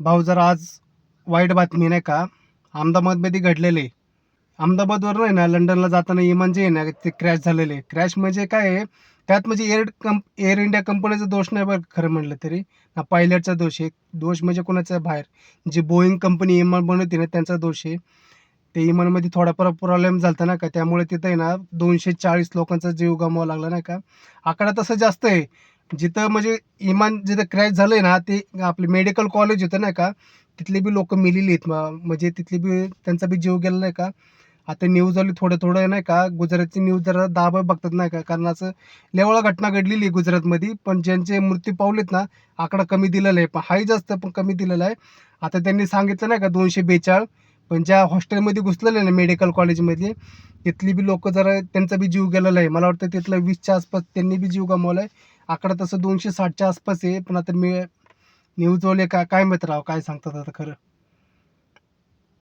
भाऊ जर आज वाईट बातमी नाही का? अहमदाबादमध्ये घडलेले. अहमदाबादवरून आहे ना लंडनला जाताना विमान जे आहे ना ते क्रॅश झालेले. क्रॅश म्हणजे काय आहे? त्यात म्हणजे एअर कंप एअर इंडिया कंपनीचा दोष नाही बरं खरं म्हणलं तरी. ना पायलटचा दोष आहे. दोष म्हणजे कोणाचा बाहेर? जी बोईंग कंपनी विमान बनवते ना त्यांचा दोष आहे. ते विमानामध्ये थोडाफार प्रॉब्लेम झाला ना का? त्यामुळे तिथं आहे ना दोनशे चाळीस लोकांचा जीव गमवावा लागला नाही का? आकडा तसं जास्त आहे. जिथं म्हणजे इमान जिथं क्रॅश झालं आहे ना ते आपले मेडिकल कॉलेज होतं नाही का तिथली बी लोक मिलेली आहेत म्हणजे तिथली बी त्यांचा बी जीव गेला नाही का. आता न्यूज आली थोडं थोडं नाही का गुजरातची न्यूज जरा दाब बघतात नाही का कारण असं लेवळा घटना घडलेली आहे गुजरातमध्ये पण ज्यांचे मृत्यू पावलेत ना आकडा कमी दिलेला आहे पण हाही जास्त पण कमी दिलेला आहे. आता त्यांनी सांगितलं नाही का दोनशे बेचाळ पण ज्या हॉस्टेलमध्ये घुसलेले आहे ना मेडिकल कॉलेजमध्ये तिथली बी लोक जरा त्यांचा बी जीव गेलेला आहे. मला वाटतं तिथलं वीसच्या आसपास त्यांनी बी जीव गमावला आहे आकडा तसं दोनशे साठच्या आसपास आहे. पण आता मी न्यूजवाले का काय माहीत राव काय सांगतात आता खरं.